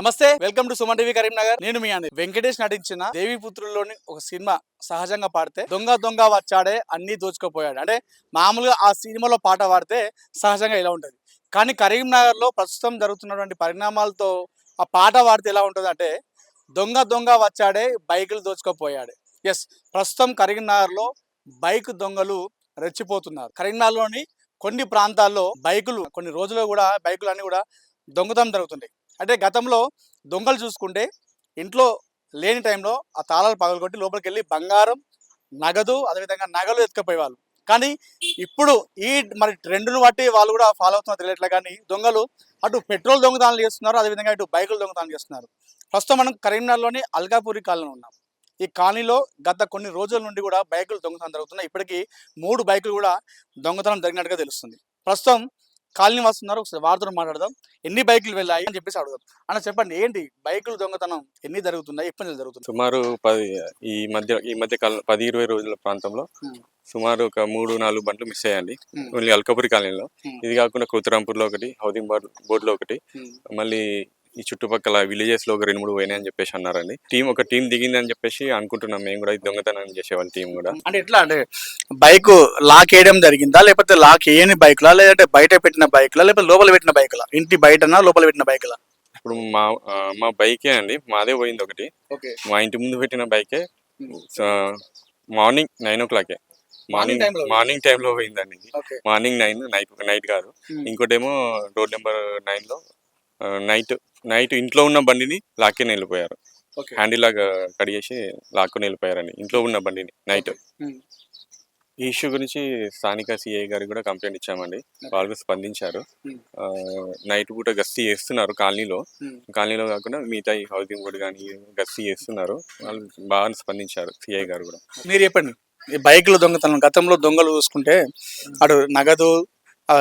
నమస్తే welcome to Suman TV Karimnagar. నేను మీ అండి వెంకటేష్ నటించిన దేవి పుత్రుల్లోని ఒక సినిమా సహజంగా పాడితే దొంగ దొంగ వచ్చాడే అన్ని దోచుకుపోయాడు. అంటే మామూలుగా ఆ సినిమాలో పాట పాడితే సహజంగా ఇలా ఉంటుంది. కానీ కరీంనగర్లో ప్రస్తుతం జరుగుతున్నటువంటి పరిణామాలతో ఆ పాట పాడితే ఎలా ఉంటుంది అంటే దొంగ దొంగ వచ్చాడే బైకులు దోచుకుపోయాడు. ఎస్ ప్రస్తుతం కరీంనగర్లో బైక్ దొంగలు రెచ్చిపోతున్నారు. కరీంనగర్లోని కొన్ని ప్రాంతాల్లో బైకులు కొన్ని రోజులు కూడా బైకులు అన్నీ కూడా దొంగతనం జరుగుతుంటాయి. అంటే గతంలో దొంగలు చూసుకుంటే ఇంట్లో లేని టైంలో ఆ తాళాలు పగలగొట్టి లోపలికి వెళ్ళి బంగారం నగదు అదేవిధంగా నగలు ఎత్తుకపోయేవాళ్ళు. కానీ ఇప్పుడు ఈ మరి ట్రెండ్ను బట్టి వాళ్ళు కూడా ఫాలో అవుతున్నారు తెలియట్లే కానీ దొంగలు అటు పెట్రోల్ దొంగతనాలు చేస్తున్నారు అదేవిధంగా ఇటు బైకులు దొంగతనాలు చేస్తున్నారు. ప్రస్తుతం మనం కరీంనగర్లోని అల్కాపూరి కాలనీ ఉన్నాం. ఈ కాలనీలో గత కొన్ని రోజుల నుండి కూడా బైకులు దొంగతనం జరుగుతున్నాయి. ఇప్పటికీ మూడు బైకులు కూడా దొంగతనం జరిగినట్టుగా తెలుస్తుంది. ప్రస్తుతం కాలనీ వస్తున్నారు ఒకసారి వారితో మాట్లాడదాం. ఎన్ని బైకులు వెళ్ళాయి అని చెప్పేసి అడుగుదాం. అన్న చెప్పండి ఏంటి బైకులు దొంగతనం ఎన్ని జరుగుతున్నాయి? ఎప్పటి నుంచి జరుగుతుంది? సుమారు పది ఈ మధ్య ఈ మధ్య కాలం పది ఇరవై రోజుల ప్రాంతంలో. సుమారు ఒక మూడు నాలుగు బండ్లు మిస్ అయ్యండి. ఓన్లీ అల్కపురి కాలనీలో. ఇది కాకుండా కృతరాంపూర్లో ఒకటి హౌసింగ్ బోర్డ్ బోర్డులో ఒకటి. మళ్ళీ ఈ చుట్టుపక్కల విలేజెస్లో ఒక రెండు మూడు పోయినాయని చెప్పేసి అన్నారండి. టీం ఒక టీం దిగింది అని చెప్పేసి అనుకుంటున్నాం. మేము కూడా దొంగతనం చేసేవాళ్ళ టీం కూడా. అంటే ఎట్లా అంటే బైక్ లాక్ వేయడం జరిగిందా? లేకపోతే లాక్ వేయని బైక్లా లేదంటే బయట పెట్టిన బైక్లా లేకపోతే లోపల పెట్టిన బైక్లా ఇంటి బయటనా? లోపల పెట్టిన బైక్లా ఇప్పుడు మా మా బైకే అండి. మాదే పోయింది ఒకటి. మా ఇంటి ముందు పెట్టిన బైకే మార్నింగ్ నైన్ ఓ క్లాకే మార్నింగ్ మార్నింగ్ టైంలో పోయిందండి. మార్నింగ్ నైన్ నైట్ నైట్ కాదు. ఇంకోటేమో రోడ్ నెంబర్ నైన్లో నైట్ నైట్ ఇంట్లో ఉన్న బండిని లాక్కొని వెళ్ళిపోయారు. హ్యాండిల్ లాగా కడిగేసి లాక్కొని వెళ్ళిపోయారండి ఇంట్లో ఉన్న బండిని నైట్. ఈ ఇష్యూ గురించి స్థానిక సిఐ గారికి కూడా కంప్లైంట్ ఇచ్చామండి. వాళ్ళు స్పందించారు. నైట్ పూట గస్తీ చేస్తున్నారు కాలనీలో. కాలనీలో కాకుండా మిగతా హౌసింగ్ బోర్డు కానీ గస్తీ చేస్తున్నారు. వాళ్ళు బాగా స్పందించారు సిఐ గారు కూడా. మీరు చెప్పండి. బైకులు దొంగతనం గతంలో దొంగలు చూసుకుంటే అటు నగదు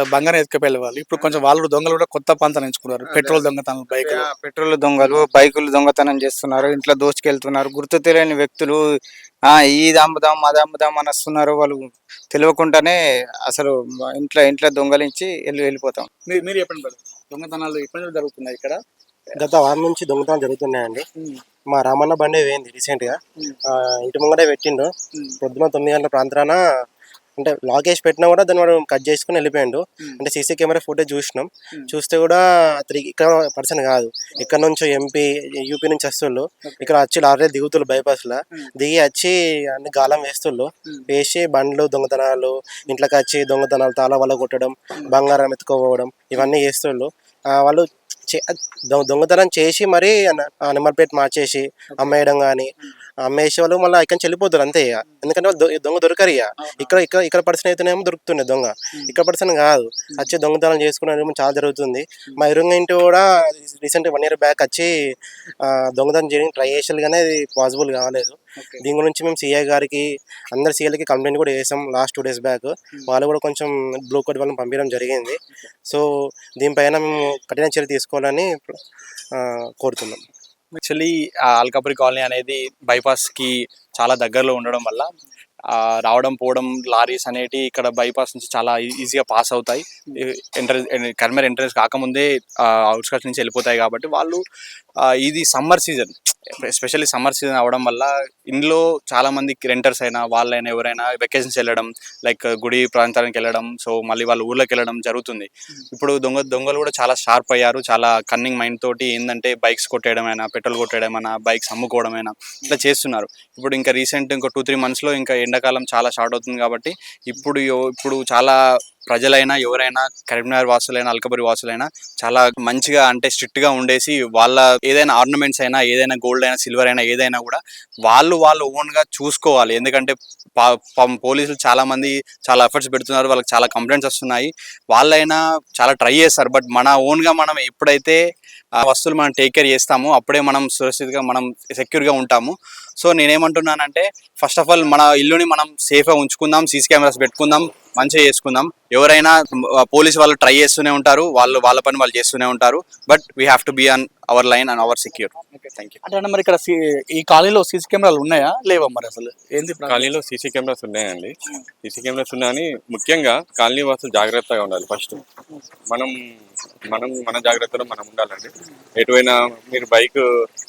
బంగారం ఎత్తుకపోయే వాళ్ళు ఇప్పుడు కొంచెం వాళ్ళు దొంగలు కూడా కొత్త పంత ఎంచుకున్నారు. పెట్రోల్ దొంగతనం బైకులు. ఆ, పెట్రోల్ దొంగలు బైకులు దొంగతనం చేస్తున్నారు. ఇంట్లో దోచుకెళ్తున్నారు. గుర్తు తెలియని వ్యక్తులు ఆ ఇది అమ్ముదాం అది అమ్ముదాం అని వస్తున్నారు వాళ్ళు తెలియకుండానే అసలు ఇంట్లో ఇంట్లో దొంగలించి వెళ్ళి వెళ్ళిపోతాం. మీరు మీరు చెప్పండి. దొంగతనాలు ఎప్పటి నుంచి జరుగుతున్నాయి ఇక్కడ? గత వారం నుంచి దొంగతనాలు జరుగుతున్నాయండి. మా రామన్న బండి పోయింది రీసెంట్గా. ఆ, ఇంటి ముంగడే పెట్టిండు. పొద్దున తొమ్మిది గంటల ప్రాంతాన అంటే లాక్ వేసి పెట్టినా కూడా దాన్ని వాడు కట్ చేసుకుని వెళ్ళిపోయిండు. అంటే సీసీ కెమెరా ఫుటేజ్ చూసినాం. చూస్తే కూడా అతనికి ఇక్కడ పర్సన్ కాదు. ఇక్కడ నుంచి ఎంపీ యూపీ నుంచి వస్తుళ్ళు. ఇక్కడ వచ్చి ఆల్రెడీ దిగుతుళ్ళు బైపాస్లో. దిగి వచ్చి అన్ని గాలం వేస్తుళ్ళు. వేసి బండ్లు దొంగతనాలు ఇంట్లోకి వచ్చి దొంగతనాలు తాళ వల్ల కొట్టడం బంగారం ఎత్తుకోవడం ఇవన్నీ చేస్తుళ్ళు. వాళ్ళు దొంగతనం చేసి మరీ నెంబర్ ప్లేట్ మార్చేసి అమ్మేయడం కానీ అమ్మేసే వాళ్ళు మళ్ళీ ఇక్కడి నుంచి వెళ్ళిపోతారు అంతే ఇక ఎందుకంటే వాళ్ళు దొంగ దొరకరు ఇక ఇక్కడ ఇక్కడ ఇక్కడ పర్సన్ అయితేనేమో దొరుకుతుండే దొంగ. ఇక్కడ పర్సన్ కాదు. వచ్చి దొంగతనం చేసుకునే చాలా జరుగుతుంది. మా ఇరుంగ ఇంటి కూడా రీసెంట్ వన్ ఇయర్ బ్యాక్ వచ్చి దొంగతనం చేయడానికి ట్రై చేసారు కానీ అది పాసిబుల్ కాలేదు. దీని గురించి మేము సీఐ గారికి అందరి సీఐలకి కంప్లైంట్ కూడా చేసాం లాస్ట్ టూ డేస్ బ్యాక్ వాళ్ళు కూడా కొంచెం బ్లూ కోడ్ వాళ్ళని పంపించడం జరిగింది. సో దీనిపైన మేము కఠిన చర్య తీసుకోవాలని కోరుతున్నాం. యాక్చువల్లీ అల్కాపురి కాలనీ అనేది bypass కి చాలా దగ్గరలో ఉండడం వల్ల ఆ, రావడం పోవడం లారీస్ అనేటి ఇక్కడ బైపాస్ నుంచి చాలా ఈజీగా పాస్ అవుతాయి. ఎంట్రెన్స్ కర్మర్ ఎంట్రెన్స్ కాకముందే అవుట్స్కట్స్ నుంచి వెళ్ళిపోతాయి కాబట్టి వాళ్ళు ఇది summer season. Especially summer season అవడం వల్ల ఇంట్లో చాలా మంది రెంటర్స్ అయినా వాళ్ళైనా ఎవరైనా వెకేషన్స్ వెళ్ళడం లైక్ గుడి ప్రాంతానికి వెళ్ళడం సో మళ్ళీ వాళ్ళ ఊర్లోకి వెళ్ళడం జరుగుతుంది. ఇప్పుడు దొంగ దొంగలు కూడా చాలా షార్ప్ అయ్యారు. చాలా కన్నింగ్ మైండ్ తోటి ఏంటంటే బైక్స్ కొట్టేయడమైనా పెట్రోల్ కొట్టేయడమైనా బైక్స్ అమ్ముకోవడమైనా ఇట్లా చేస్తున్నారు. ఇప్పుడు ఇంకా రీసెంట్ ఇంకో టూ త్రీ మంత్స్లో ఇంకా ఎండాకాలం చాలా షార్ట్ అవుతుంది కాబట్టి ఇప్పుడు ఇప్పుడు చాలా ప్రజలైనా ఎవరైనా కరీంనగర్ వాసులైనా అల్కబరి వాసులైనా చాలా మంచిగా అంటే స్ట్రిక్ట్గా ఉండేసి వాళ్ళ ఏదైనా ఆర్నమెంట్స్ అయినా ఏదైనా గోల్డ్ అయినా సిల్వర్ అయినా ఏదైనా కూడా వాళ్ళు వాళ్ళు ఓన్గా చూసుకోవాలి. ఎందుకంటే పా- పోలీసులు చాలామంది చాలా ఎఫర్ట్స్ పెడుతున్నారు. వాళ్ళకి చాలా కంప్లైంట్స్ వస్తున్నాయి. వాళ్ళైనా చాలా ట్రై చేస్తారు. బట్ మన ఓన్గా మనం ఎప్పుడైతే ఆ వస్తువులు మనం టేక్ కేర్ చేస్తాము. అప్పుడే మనం సురక్షితంగా మనం సెక్యూర్గా ఉంటాము. సో నేనేమంటున్నానంటే ఫస్ట్ ఆఫ్ ఆల్ మన ఇల్లుని మనం సేఫ్గా ఉంచుకుందాం సీసీ కెమెరాస్ పెట్టుకుందాం మంచిగా చేసుకుందాం. ఎవరైనా పోలీస్ వాళ్ళు ట్రై చేస్తూనే ఉంటారు. వాళ్ళు వాళ్ళ పని వాళ్ళు చేస్తూనే ఉంటారు. But we have to be on our line and our secure. Thank you అంటే అన్న మరి ఇక్కడ సి- ఈ కాలనీలో సీసీ కెమెరాలు ఉన్నాయా? లేవా మరి అసలు? ఏంది ప్రాబ్లం? కాలనీలో సీసీ కెమెరాస్ ఉన్నాయండి. సీసీ కెమెరాస్ ఉన్నాయని ముఖ్యంగా కాలనీ వాసులు జాగ్రత్తగా ఉండాలి ఫస్ట్. మనం మనం మన జాగ్రత్తలో మనం ఉండాలండి. ఎటువైనా మీరు బైక్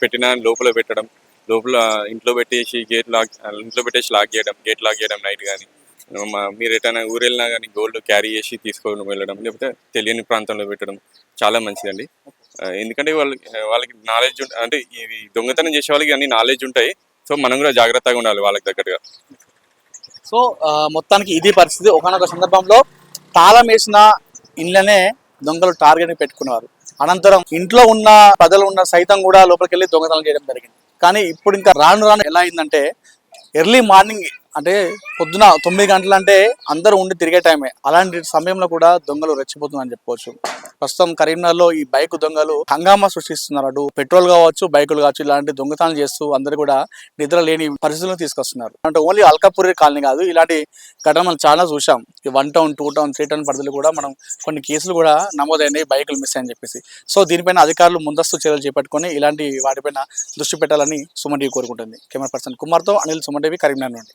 పెట్టినా లోపల పెట్టడం లోపల ఇంట్లో పెట్టేసి గేట్ లాక్ ఇంట్లో పెట్టేసి లాక్ చేయడం గేట్ లాక్ చేయడం నైట్ కానీ మీరు ఎటైనా ఊరు వెళ్ళినా కానీ గోల్డ్ క్యారీ చేసి తీసుకొని వెళ్ళడం లేకపోతే తెలియని ప్రాంతంలో పెట్టడం చాలా మంచిదండి. ఎందుకంటే వాళ్ళకి వాళ్ళకి నాలెడ్జ్ అంటే ఇది దొంగతనం చేసే వాళ్ళకి అన్ని నాలెడ్జ్ ఉంటాయి. సో మనం కూడా జాగ్రత్తగా ఉండాలి వాళ్ళకి తగ్గట్టుగా. సో మొత్తానికి ఇది పరిస్థితి. ఒకనొక సందర్భంలో తాళం వేసిన ఇళ్ళనే దొంగలు టార్గెట్ పెట్టుకున్నారు. అనంతరం ఇంట్లో ఉన్న ప్రజలు ఉన్న సైతం కూడా లోపలికి వెళ్ళి దొంగతనం చేయడం జరిగింది. కానీ ఇప్పుడు ఇంకా రాను రాను ఎలా అయిందంటే ఎర్లీ మార్నింగ్ అంటే పొద్దున తొమ్మిది గంటలు అంటే అందరూ ఉండి తిరిగే టైమే. అలాంటి సమయంలో కూడా దొంగలు రెచ్చిపోతుందని చెప్పుకోవచ్చు. ప్రస్తుతం కరీంనగర్లో ఈ బైక్ దొంగలు హంగామా సృష్టిస్తున్నారు. అటు పెట్రోల్ కావచ్చు బైకులు కావచ్చు ఇలాంటి దొంగతనాలు చేస్తూ అందరు కూడా నిద్ర లేని పరిస్థితులను తీసుకొస్తున్నారు. అంటే ఓన్లీ అల్కాపూరి కాలనీ కాదు ఇలాంటి ఘటన మనం చాలా చూసాం ఈ one town two town three town పరిధిలో కూడా మనం కొన్ని కేసులు కూడా నమోదైనాయి బైకులు మిస్ అని చెప్పేసి. సో దీనిపైన అధికారులు ముందస్తు చర్యలు చేపట్టుకొని ఇలాంటి వాటిపైన దృష్టి పెట్టాలని సుమన్ టీవీ కోరుకుంటుంది. కెమెరా పర్సన్ కుమార్తో అనిల్ సుమన్ టీవీ కరీంనగర్ నుండి.